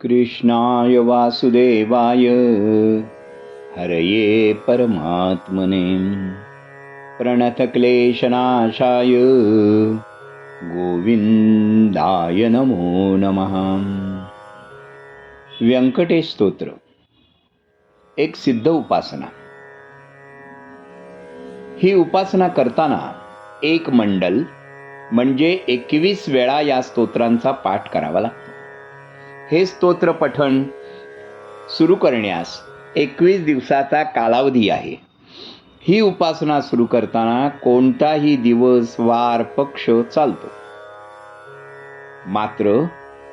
कृष्णाय वासुदेवाय। हरये परमात्मने। प्रणतक्लेशनाशाय। गोविंदाय नमो नमः। व्यंकटेश स्तोत्र एक सिद्ध उपासना। ही उपासना करताना एक मंडल म्हणजे एकवीस वेळा या स्तोत्रांचा पाठ करावा लागतो. हे स्तोत्र पठण सुरू करण्यास एकवीस दिवसाचा कालावधी आहे. ही उपासना सुरू करताना कोणताही दिवस वार पक्ष चालतो. मात्र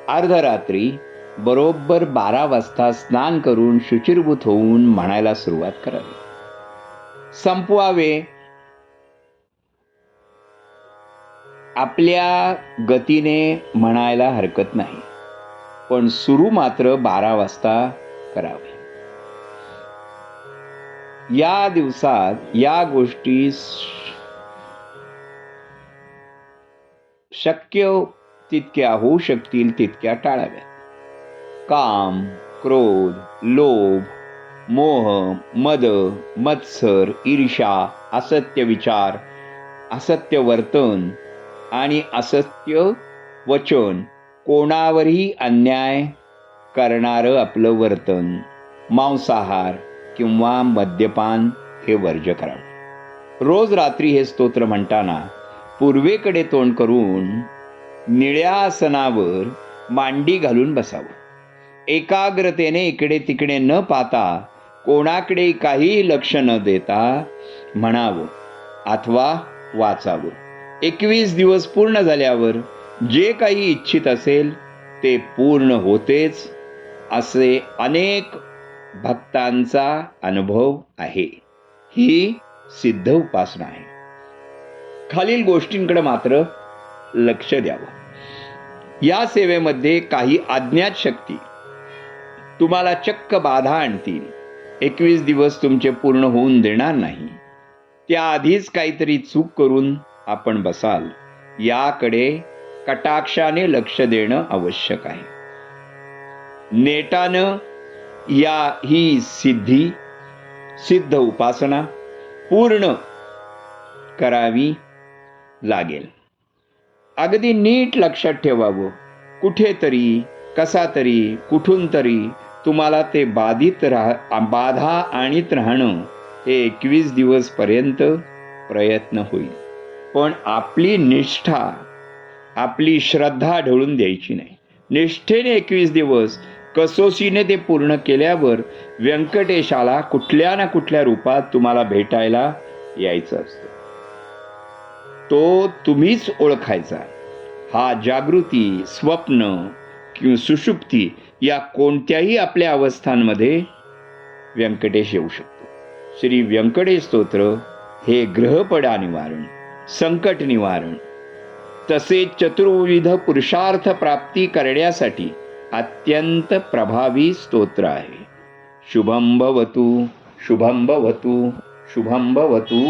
अर्धरात्री बरोबर बारा वाजता स्नान करून शुचिरभूत होऊन म्हणायला सुरुवात करावी. संपवावे. आपल्या गतीने म्हणायला हरकत नाही. पण सुरू मात्र बारा वाजता करावे. या दिवसात या गोष्टी शक्य तितक्या होऊ शकतील तितक्या टाळाव्यात. काम क्रोध लोभ मोह मद मत्सर ईर्षा असत्य विचार असत्य वर्तन आणि असत्य वचन कोणावरही अन्याय करणारं आपलं वर्तन मांसाहार किंवा मद्यपान हे वर्ज करावं. रोज रात्री हे स्तोत्र म्हणताना पूर्वेकडे तोंड करून निळ्या आसनावर मांडी घालून बसावं. एकाग्रतेने इकडे तिकडे न पाहता कोणाकडे काही लक्ष न देता म्हणावं अथवा वाचावं. एकवीस दिवस पूर्ण झाल्यावर जे काही इच्छित असेल ते पूर्ण होतेच असे अनेक भक्तांचा अनुभव आहे. ही सिद्ध उपासना आहे. खालील गोष्टींकडे मात्र लक्ष द्यावं. या सेवेमध्ये काही अज्ञात शक्ती तुम्हाला चक्क बाधा आणतील. एकवीस दिवस तुमचे पूर्ण होऊन देणार नाही. त्याआधीच काहीतरी चूक करून आपण बसाल. याकडे कटाक्षाने लक्ष देणं आवश्यक आहे. नेटानं या ही सिद्धी सिद्ध उपासना पूर्ण करावी लागेल. अगदी नीट लक्षात ठेवावं. कुठेतरी कसा तरी कुठून तरी तुम्हाला ते बाधित राह बाधा आणीत राहणं हे एकवीस दिवसपर्यंत प्रयत्न होईल. पण आपली निष्ठा आपली श्रद्धा ढळून द्यायची नाही. निष्ठेने एकवीस दिवस कसोशीने ते पूर्ण केल्यावर व्यंकटेशाला कुठल्या ना कुठल्या रूपात तुम्हाला भेटायला यायचं असतं. तो तुम्हीच ओळखायचा. हा जागृती स्वप्न किंवा सुषुप्ती या कोणत्याही आपल्या अवस्थांमध्ये व्यंकटेश येऊ शकतो. श्री व्यंकटेश स्तोत्र हे ग्रहपडा निवारण संकट निवारण तसेच चतुर्विध पुरुषार्थ प्राप्ती करण्यासाठी अत्यंत प्रभावी स्तोत्र आहे. शुभम भवतु शुभम भवतु शुभम भवतु.